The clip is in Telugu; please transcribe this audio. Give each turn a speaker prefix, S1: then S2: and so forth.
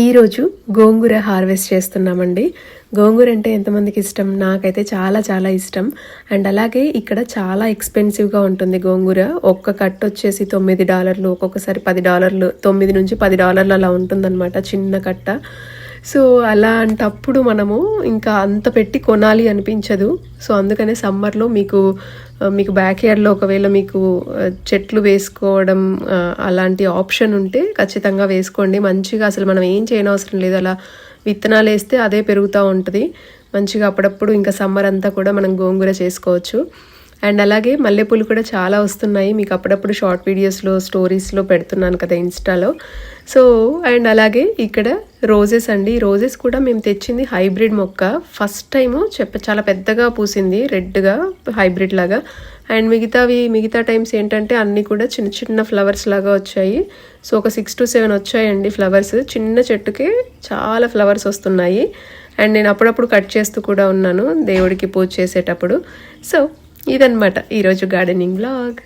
S1: ఈరోజు గోంగూర హార్వెస్ట్ చేస్తున్నామండి. గోంగూర అంటే ఎంతమందికి ఇష్టం? నాకైతే చాలా చాలా ఇష్టం. అండ్ అలాగే ఇక్కడ చాలా ఎక్స్పెన్సివ్గా ఉంటుంది గోంగూర. ఒక్క కట్ వచ్చేసి తొమ్మిది డాలర్లు ఒక్కొక్కసారి పది డాలర్లు తొమ్మిది నుంచి పది డాలర్లు అలా ఉంటుందన్నమాట చిన్న కట్ట. సో అలాంటప్పుడు మనము ఇంకా అంత పెట్టి కొనాలి అనిపించదు. సో అందుకనే సమ్మర్లో మీకు మీకు బ్యాక్ యార్డ్లో ఒకవేళ మీకు చెట్లు వేసుకోవడం అలాంటి ఆప్షన్ ఉంటే ఖచ్చితంగా వేసుకోండి. మంచిగా అసలు మనం ఏం చేయనవసరం లేదు. అలా విత్తనాలు వేస్తే అదే పెరుగుతూ ఉంటుంది. మంచిగా అప్పుడప్పుడు ఇంకా సమ్మర్ అంతా కూడా మనం గోంగూర చేసుకోవచ్చు. అండ్ అలాగే మల్లెపూలు కూడా చాలా వస్తున్నాయి. మీకు అప్పుడప్పుడు షార్ట్ వీడియోస్లో స్టోరీస్లో పెడుతున్నాను కదా ఇన్స్టాలో. సో అండ్ అలాగే ఇక్కడ రోజెస్ అండి. రోజెస్ కూడా మేము తెచ్చింది హైబ్రిడ్ మొక్క. ఫస్ట్ టైము చెప్ప చాలా పెద్దగా పూసింది. రెడ్గా హైబ్రిడ్ లాగా. అండ్ మిగతావి మిగతా టైమ్స్ ఏంటంటే అన్నీ కూడా చిన్న చిన్న ఫ్లవర్స్ లాగా వచ్చాయి. సో ఒక సిక్స్ టు సెవెన్ వచ్చాయండి ఫ్లవర్స్ చిన్న చెట్టుకే చాలా ఫ్లవర్స్ వస్తున్నాయి. అండ్ నేను అప్పుడప్పుడు కట్ చేస్తూ కూడా ఉన్నాను దేవుడికి పూజ చేసేటప్పుడు. సో ఇదన్నమాట ఈరోజు గార్డెనింగ్ బ్లాగ్